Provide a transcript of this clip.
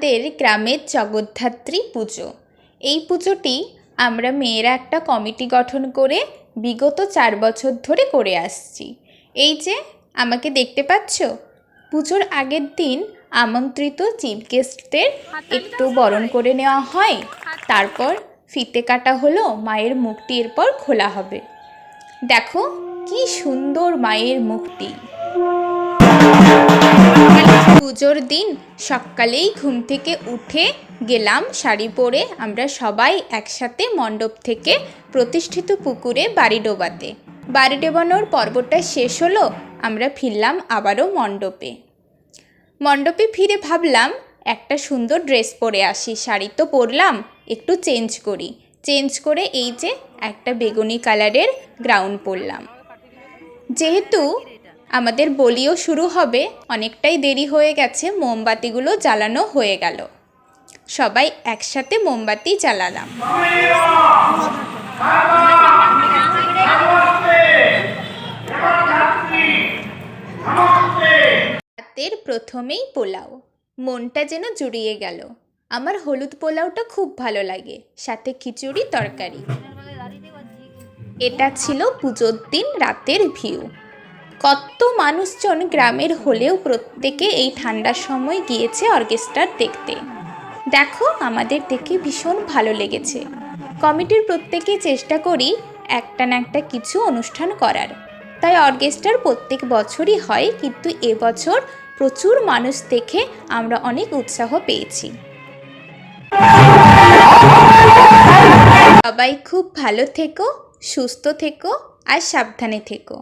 আমাদের গ্রামের জগদ্ধাত্রী পুজো। এই পুজোটি আমরা মেয়েরা একটা কমিটি গঠন করে বিগত চার বছর ধরে করে আসছি। এই যে, আমাকে দেখতে পাচ্ছ? পুজোর আগের দিন আমন্ত্রিত চিফ গেস্টদের একটু বরণ করে নেওয়া হয়। তারপর ফিতে কাটা হলো, মায়ের মুখটি এরপর খোলা হবে। দেখো, কি সুন্দর মায়ের মুখটি। পুজোর দিন সকালেই ঘুম থেকে উঠে গেলাম, শাড়ি পরে আমরা সবাই একসাথে মণ্ডপ থেকে প্রতিষ্ঠিত পুকুরে বাড়ি ডোবাতে। বাড়ি ডোবানোর পর্বটা শেষ হলো, আমরা ফিরলাম আবারও মণ্ডপে। মণ্ডপে ফিরে ভাবলাম, একটা সুন্দর ড্রেস পরে আসি, শাড়ি তো পরলাম, একটু চেঞ্জ করি। চেঞ্জ করে এই যে একটা বেগুনি কালারের গ্রাউন পরলাম। যেহেতু আমাদের বলিও শুরু হবে। অনেকটাই দেরি হয়ে গেছে, মোমবাতিগুলো জ্বালানো হয়ে গেল। সবাই একসাথে মোমবাতি জ্বালালাম। রাতের প্রথমেই পোলাও। মনটা যেন জুড়িয়ে গেল। আমার হলুদ পোলাওটা খুব ভালো লাগে, সাথে খিচুড়ি, তরকারি। এটা ছিল পুজোর দিন রাতের ভিউ। কত মানুষজন গ্রামের হলেও প্রত্যেকে এই ঠান্ডার সময় গিয়েছে অর্কেস্ট্রার দেখতে। দেখো, আমাদের দেখে ভীষণ ভালো লেগেছে। কমিটির প্রত্যেকে চেষ্টা করি একটা না একটা কিছু অনুষ্ঠান করার। তাই অর্কেস্ট্রার প্রত্যেক বছরই হয়, কিন্তু এবছর প্রচুর মানুষ দেখে আমরা অনেক উৎসাহ পেয়েছি। সবাই খুব ভালো থেকো, সুস্থ থেকো আর সাবধানে থেকো।